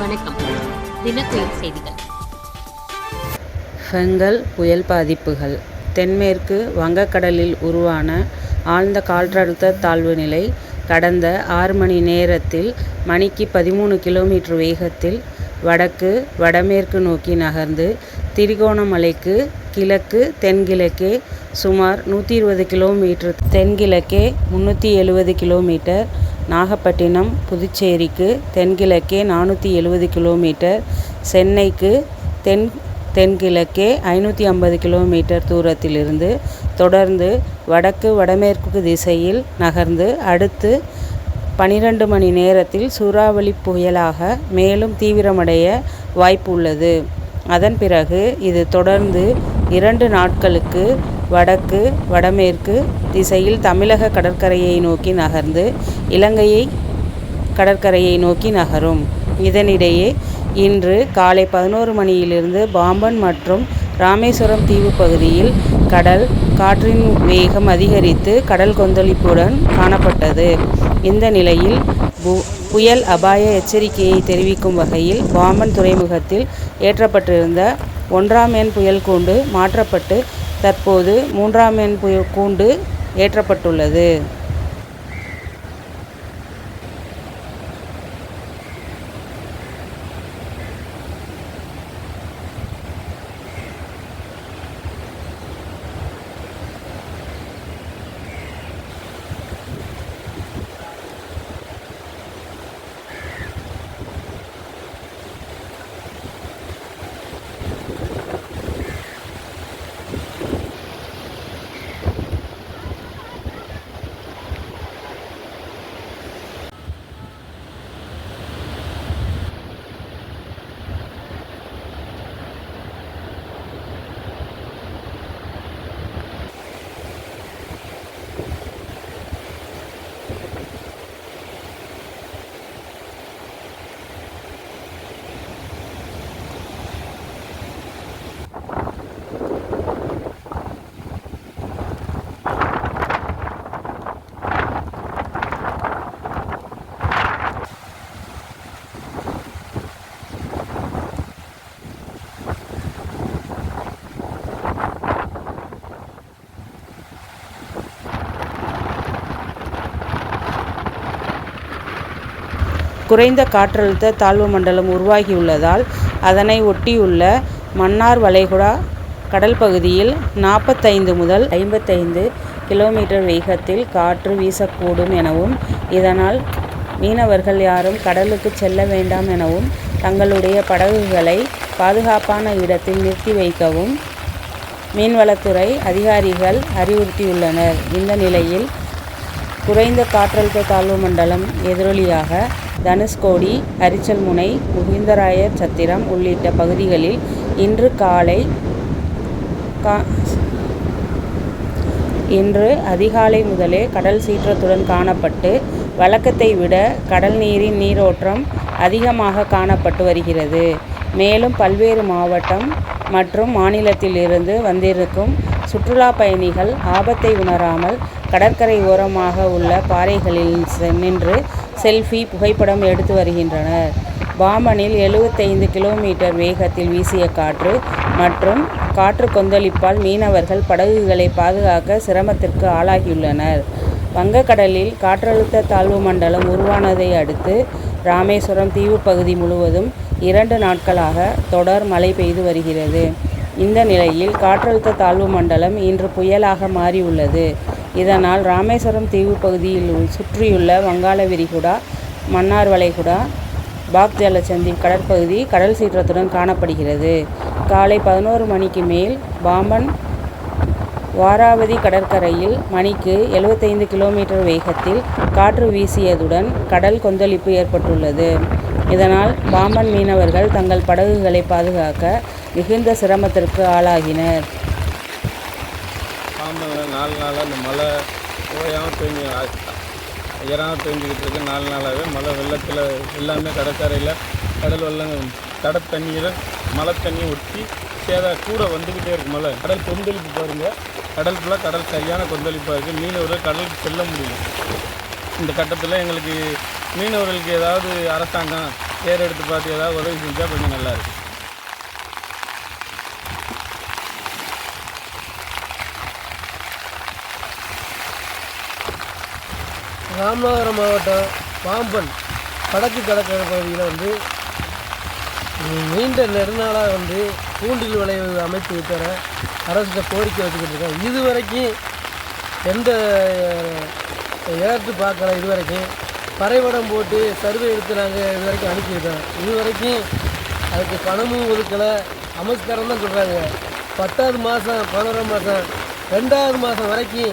வணக்கம். தினக்குயில் செய்திகள். ஃபெங்கல் புயல் பாதிப்புகள். தென்மேற்கு வங்கக்கடலில் உருவான ஆழ்ந்த காற்றழுத்த தாழ்வு நிலை கடந்த ஆறு மணி நேரத்தில் மணிக்கு பதிமூணு கிலோமீட்டர் வேகத்தில் வடக்கு வடமேற்கு நோக்கி நகர்ந்து திரிகோணமலைக்கு கிழக்கு தென்கிழக்கே சுமார் நூற்றி இருபது கிலோமீட்டர் தென்கிழக்கே முந்நூற்றி எழுபது கிலோமீட்டர் நாகப்பட்டினம் புதுச்சேரிக்கு தென்கிழக்கே நானூற்றி எழுபது கிலோமீட்டர் சென்னைக்கு தென் தென்கிழக்கே ஐநூற்றி ஐம்பது கிலோமீட்டர் தூரத்திலிருந்து தொடர்ந்து வடக்கு வடமேற்கு திசையில் நகர்ந்து அடுத்து பனிரெண்டு மணி நேரத்தில் சூறாவளி புயலாக மேலும் தீவிரமடைய வாய்ப்பு உள்ளது அதன் பிறகு இது தொடர்ந்து இரண்டு நாட்களுக்கு வடக்கு வடமேற்கு திசையில் தமிழக கடற்கரையை நோக்கி நகர்ந்து இலங்கையை கடற்கரையை நோக்கி நகரும். இதனிடையே இன்று காலை பதினோரு மணியிலிருந்து பாம்பன் மற்றும் ராமேஸ்வரம் தீவு பகுதியில் கடல் காற்றின் வேகம் அதிகரித்து கடல் கொந்தளிப்புடன் காணப்பட்டது. இந்த நிலையில் பு- புயல் அபாய எச்சரிக்கையை தெரிவிக்கும் வகையில் பாம்பன் துறைமுகத்தில் ஏற்றப்பட்டிருந்த ஒன்றாம் எண் புயல் கூண்டு மாற்றப்பட்டு தற்போது மூன்றாம் எண் கூண்டு ஏற்றப்பட்டுள்ளது. குறைந்த காற்றழுத்த தாழ்வு மண்டலம் உருவாகியுள்ளதால் அதனை ஒட்டியுள்ள மன்னார் வளைகுடா கடல் பகுதியில் நாற்பத்தைந்து முதல் ஐம்பத்தைந்து கிலோமீட்டர் வேகத்தில் காற்று வீசக்கூடும் எனவும் இதனால் மீனவர்கள் யாரும் கடலுக்கு செல்ல வேண்டாம் எனவும் தங்களுடைய படகுகளை பாதுகாப்பான இடத்தில் நிறுத்தி வைக்கவும் மீன்வளத்துறை அதிகாரிகள் அறிவுறுத்தியுள்ளனர். இந்த நிலையில் குறைந்த காற்றழுத்த தாழ்வு மண்டலம் எதிரொலியாக தனுஷ்கோடி அரிச்சல்முனை முகிந்தராயர் சத்திரம் உள்ளிட்ட பகுதிகளில் இன்று காலை கா- இன்று அதிகாலை முதலே கடல் சீற்றத்துடன் காணப்பட்டு வழக்கத்தை விட கடல் நீரின் நீரோட்டம் அதிகமாக காணப்பட்டு வருகிறது. மேலும் பல்வேறு மாவட்டம் மற்றும் மாநிலத்திலிருந்து வந்திருக்கும் சுற்றுலா பயணிகள் ஆபத்தை உணராமல் கடற்கரை ஓரமாக உள்ள பாறைகளில் செ- நின்று செல்ஃபி புகைப்படம் எடுத்து வருகின்றனர். பாமனில் எழுபத்தைந்து கிலோமீட்டர் வேகத்தில் வீசிய காற்று மற்றும் காற்று கொந்தளிப்பால் மீனவர்கள் படகுகளை பாதுகாக்க சிரமத்திற்கு ஆளாகியுள்ளனர். வங்கக்கடலில் காற்றழுத்த தாழ்வு மண்டலம் உருவானதை அடுத்து ராமேஸ்வரம் தீவு பகுதி முழுவதும் இரண்டு நாட்களாக தொடர் மழை பெய்து வருகிறது. இந்த நிலையில் காற்றழுத்த தாழ்வு மண்டலம் இன்று புயலாக மாறியுள்ளது. இதனால் ராமேஸ்வரம் தீவு பகுதியில் சுற்றியுள்ள வங்காள விரிகுடா மன்னார் வளைகுடா பாக் ஜலச்சந்தி கடற்பகுதி கடல் சீற்றத்துடன் காணப்படுகிறது. காலை பதினோரு மணிக்கு மேல் பாம்பன் வாராவதி கடற்கரையில் மணிக்கு 75 கிலோமீட்டர் வேகத்தில் காற்று வீசியதுடன் கடல் கொந்தளிப்பு ஏற்பட்டுள்ளது. இதனால் பாம்பன் மீனவர்கள் தங்கள் படகுகளை பாதுகாக்க மிகுந்த சிரமத்திற்கு ஆளாகினர். நாலு நாளாக இந்த மழை ஓயாமல் பெஞ்சு உயராமல் பெஞ்சிக்கிட்டு இருக்கு நாலு நாளாகவே. மழை வெள்ளத்தில் எல்லாமே கடற்கரையில் கடல் வெள்ளம் கடை தண்ணியில் மழை தண்ணியை ஒட்டி சேதா கூட வந்துக்கிட்டே இருக்கு மழை. கடல் கொந்தளிப்பு பாருங்கள் கடல் ஃபுல்லாக கடல் சரியான கொந்தளிப்பாக இருக்குது மீனவர்கள் கடலுக்கு செல்ல முடியும் இந்த கட்டத்தில் எங்களுக்கு மீனவர்களுக்கு ஏதாவது அரசாங்கம் பேர் எடுத்து பார்த்து ஏதாவது உதவி செஞ்சால் கொஞ்சம் நல்லாயிருக்கும் ராமநாதபுரம் மாவட்டம் பாம்பன் வடக்கு கடற்கரை பகுதியில் வந்து நீண்ட நெடுநாளாக வந்து தூண்டில் விளைவு அமைத்து தர அரசுகிட்ட கோரிக்கை வச்சுக்கிட்டு இருக்கோம் இது வரைக்கும் எந்த ஏற்று பார்க்கல இது வரைக்கும் வரைபடம் போட்டு சர்வே எடுத்து நாங்கள் இது வரைக்கும் அனுப்பியிருக்கோம் இது வரைக்கும் அதுக்கு பணமும் ஒதுக்கலை. அமைச்சரம் தான் சொல்கிறாங்க பத்தாவது மாதம் பதினோராம் மாதம் ரெண்டாவது மாதம் வரைக்கும்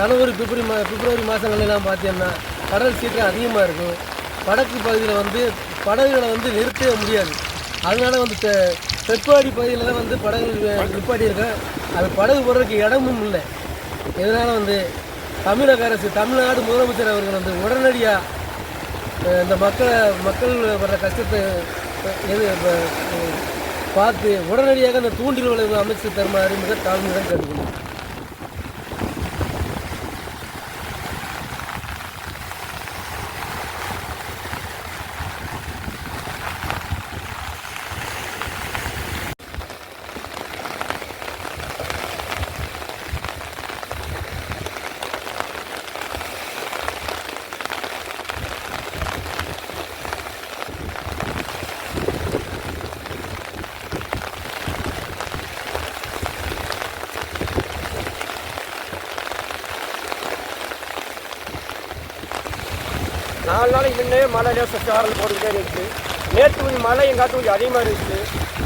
ஜனவரி பிப்ரவரி மா பிப்ரவரி மாதங்கள்லாம் பார்த்தீங்கன்னா கடல் சீற்றம் அதிகமாக இருக்கும். வடக்கு பகுதியில் வந்து படகுகளை வந்து நிறுத்தவே முடியாது. அதனால் வந்து தெ- தெற்குவாடி பகுதியில் தான் வந்து படகுகள் நிற்பாடி இருக்கேன் அது படகு போடுறதுக்கு இடமும் இல்லை. இதனால் வந்து தமிழக அரசு தமிழ்நாடு முதலமைச்சர் அவர்கள் வந்து உடனடியாக இந்த மக்களை மக்கள் வர்ற கஷ்டத்தை எது பார்த்து உடனடியாக அந்த தூண்டில் விளைவு அமைச்சு தருமாறு மிக தாழ்மையுடன் கேட்டுக்கொள்கிறேன் நாலு நாளைக்கு முன்னே மழை லேசாக போட்டுக்கிட்டே இருந்துச்சு நேற்று கொஞ்சம் மழை எங்காட்டும் கொஞ்சம் அதிகமாக இருந்துச்சு.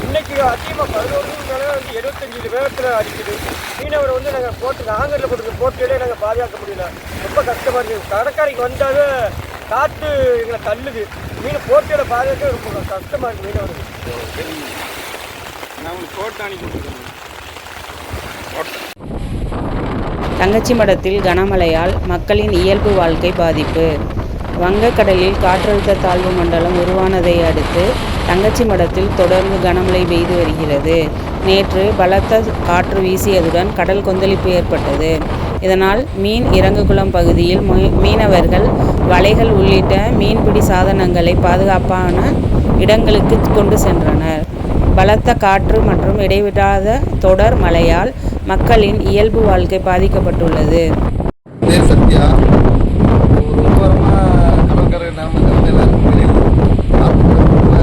இன்னைக்கு அதிகமாக பதினோரு மேலே வந்து எழுபத்தஞ்சு வேகத்தில் அடிக்குது. மீனவரை வந்து நாங்கள் போட்டு நாங்கரில் போட்டு போட்டுக்கிட்டே நாங்கள் பாதுகாக்க முடியல. ரொம்ப கஷ்டமாக இருக்குது கடற்கரைக்கு வந்தாவே காற்று எங்களை தள்ளுது. மீன் போட்டியோட பாதுகாக்க ரொம்ப கஷ்டமாக இருக்குது மீனவருக்கு நான் உங்களுக்கு ஃபோட்டோ அனுப்பி கொடுத்துருக்கேன் தங்கச்சி மடத்தில் கனமழையால் மக்களின் இயல்பு வாழ்க்கை பாதிப்பு. வங்கக்கடலில் காற்றழுத்த தாழ்வு மண்டலம் உருவானதை அடுத்து தங்கச்சி மடத்தில் தொடர்ந்து கனமழை பெய்து வருகிறது. நேற்று பலத்த காற்று வீசியதுடன் கடல் கொந்தளிப்பு ஏற்பட்டது. இதனால் மீன் இறங்குகுளம் பகுதியில் மீனவர்கள் வலைகள் உள்ளிட்ட மீன்பிடி சாதனங்களை பாதுகாப்பான இடங்களுக்கு கொண்டு சென்றனர். பலத்த காற்று மற்றும் இடைவிடாத தொடர் மழையால் மக்களின் இயல்பு வாழ்க்கை பாதிக்கப்பட்டுள்ளது பேர் சத்யா ஒரு ஒரு வாரமாக கடற்கரை நாம கடந்த எல்லாருக்கும் தெரியும் காற்று ரொம்ப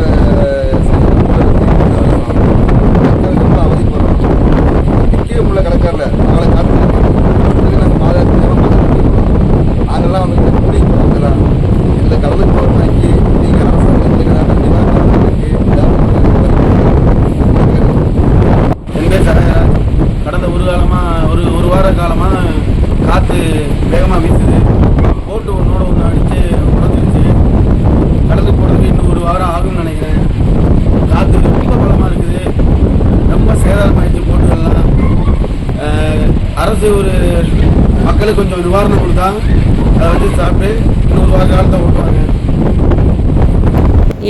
மக்கள் ரொம்ப அவதிப்படுறோம் நிற்கவே முடியல கடற்கரில் நாளை காற்று அதுக்கு நாங்கள் பாதுகாப்பு நாங்கள்லாம் வந்து இந்த கூலி போகிறதுலாம் இந்த கடலுக்கு போகிறோம்னாக்கி நீங்கள் அரசாங்கத்துக்கு தான் என் பேர் சரகராஜ் கடந்த ஒரு காலமாக ஒரு ஒரு வார காலமாக காற்று வேகமாக வீசுது போட்டு ஒன்றோட ஒன்று அடித்து உடஞ்சிருச்சு கடலுக்கு போகிறதுக்கு இன்னும் ஒரு வாரம் ஆகும்னு நினைக்கிறேன் காற்று ரொம்ப பலமாக இருக்குது ரொம்ப சேதாரமாயிடுச்சு போட்டுகள்லாம் அஹ், அரசு ஒரு மக்களுக்கு கொஞ்சம் நிவாரணம் கொடுத்தா அதை வச்சு சாப்பிட்டு இன்னும் வார காலத்தை ஓட்டுவாங்க.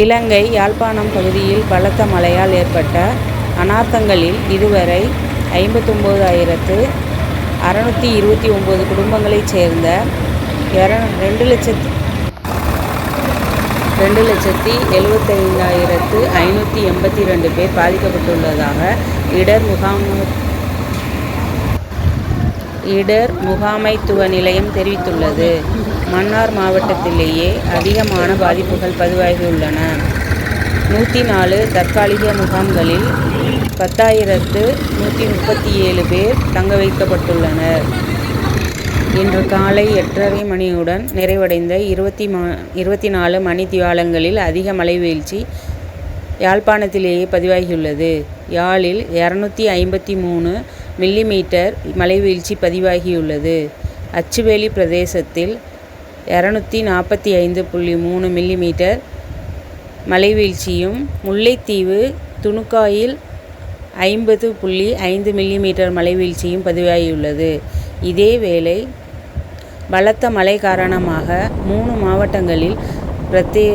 இலங்கை யாழ்ப்பாணம் பகுதியில் பலத்த மழையால் ஏற்பட்ட அனர்த்தங்களில் இதுவரை ஐம்பத்தொம்போதாயிரத்து அறநூற்றி இருபத்தி ஒம்பது குடும்பங்களைச் சேர்ந்த இர ரெண்டு லட்சத்து ரெண்டு லட்சத்தி எழுபத்தைந்தாயிரத்து ஐநூற்றி எண்பத்தி ரெண்டு பேர் பாதிக்கப்பட்டுள்ளதாக இடர் முகாம் இடர் முகாமைத்துவ நிலையம் தெரிவித்துள்ளது. மன்னார் மாவட்டத்திலேயே அதிகமான பாதிப்புகள் பதிவாகியுள்ளன நூற்றி நாலு தற்காலிக முகாம்களில் பத்தாயிரத்து நூற்றி முப்பத்தி ஏழு பேர் தங்க வைக்கப்பட்டுள்ளனர். இன்று காலை எட்டரை மணியுடன் நிறைவடைந்த இருபத்தி மா இருபத்தி நாலு மணி தியாலங்களில் அதிக மழை வீழ்ச்சி யாழ்ப்பாணத்திலேயே பதிவாகியுள்ளது. யாழில் இரநூத்தி ஐம்பத்தி மூணு மில்லிமீட்டர் மழைவீழ்ச்சி பதிவாகியுள்ளது. அச்சுவேலி பிரதேசத்தில் இரநூத்தி நாற்பத்தி ஐந்து புள்ளி மூணு மில்லிமீட்டர் மழைவீழ்ச்சியும் முல்லைத்தீவு துணுக்காயில் ஐம்பது புள்ளி ஐந்து மில்லிமீட்டர் மழைவீழ்ச்சியும் பதிவாகியுள்ளது. இதேவேளை பலத்த மழை காரணமாக மூணு மாவட்டங்களில் பிரதே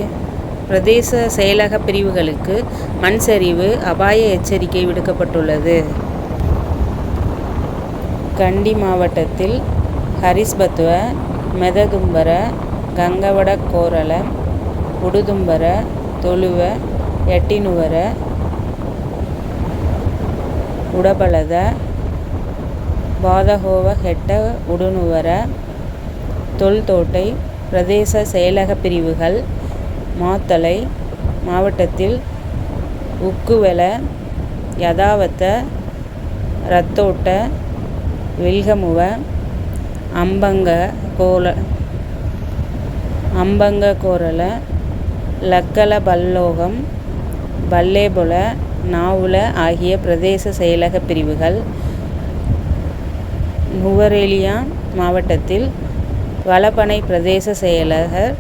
பிரதேச செயலக பிரிவுகளுக்கு மண் சரிவு அபாய எச்சரிக்கை விடுக்கப்பட்டுள்ளது. கண்டி மாவட்டத்தில் ஹரிஸ்பத்வ மெததும்பர கங்கவட கோரள உடுதும்பர தொழுவ எட்டினுவர உடபலத பாதகோவ ஹெட்ட உடுனுவர தொல்தோட்டை பிரதேச செயலக பிரிவுகள் மாத்தளை மாவட்டத்தில் உக்குவெல யதாவத்த ரத்தோட்ட வில்கமுவ அம்பங்க கோல அம்பங்க கோரல லக்கல பல்லோகம் பல்லேபுல நாவுல ஆகிய பிரதேச செயலக பிரிவுகள் நுவரெலியா மாவட்டத்தில் வலப்பனை பிரதேச செயலகர்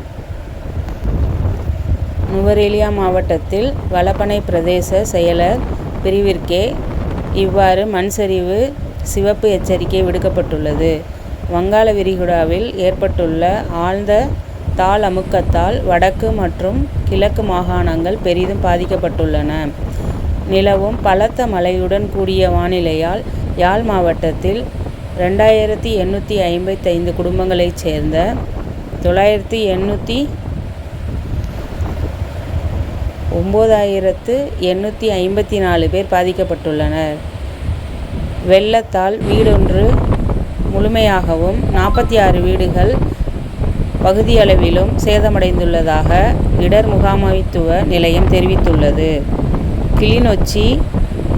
நுவரெலியா மாவட்டத்தில் வலப்பனை பிரதேச செயலர் பிரிவிற்கே இவ்வாறு மண்சரிவு சிவப்பு எச்சரிக்கை விடுக்கப்பட்டுள்ளது. வங்காள விரிகுடாவில் ஏற்பட்டுள்ள ஆழ்ந்த தாழ் அமுக்கத்தால் வடக்கு மற்றும் கிழக்கு மாகாணங்கள் பெரிதும் பாதிக்கப்பட்டுள்ளன. நிலவும் பலத்த மழையுடன் கூடிய வானிலையால் யாழ் மாவட்டத்தில் ரெண்டாயிரத்தி எண்ணூற்றி ஐம்பத்தைந்து குடும்பங்களைச் சேர்ந்த தொள்ளாயிரத்தி எண்ணூற்றி ஒம்பதாயிரத்து எண்ணூற்றி ஐம்பத்தி நாலு பேர் பாதிக்கப்பட்டுள்ளனர். வெள்ளத்தால் வீடொன்று முழுமையாகவும் நாற்பத்தி ஆறு வீடுகள் பகுதியளவிலும் சேதமடைந்துள்ளதாக இடர் முகாமைத்துவ நிலையம் தெரிவித்துள்ளது. கிளிநொச்சி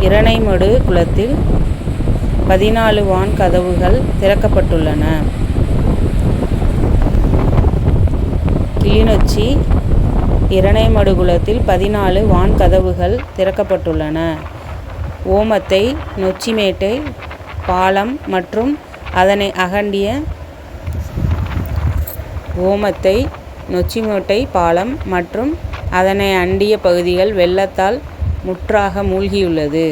இரணைமடு குளத்தில் பதினாலு வான் கதவுகள் திறக்கப்பட்டுள்ளன. கிளிநொச்சி இரணைமடுகுளத்தில் பதினாலு வான் கதவுகள் திறக்கப்பட்டுள்ளன. ஓமத்தை நொச்சிமேட்டை பாலம் மற்றும் அதனை அகண்டிய ஓமத்தை நொச்சிமேட்டை பாலம் மற்றும் அதனை அண்டிய பகுதிகள் வெள்ளத்தால் முற்றாக மூழ்கியுள்ளது.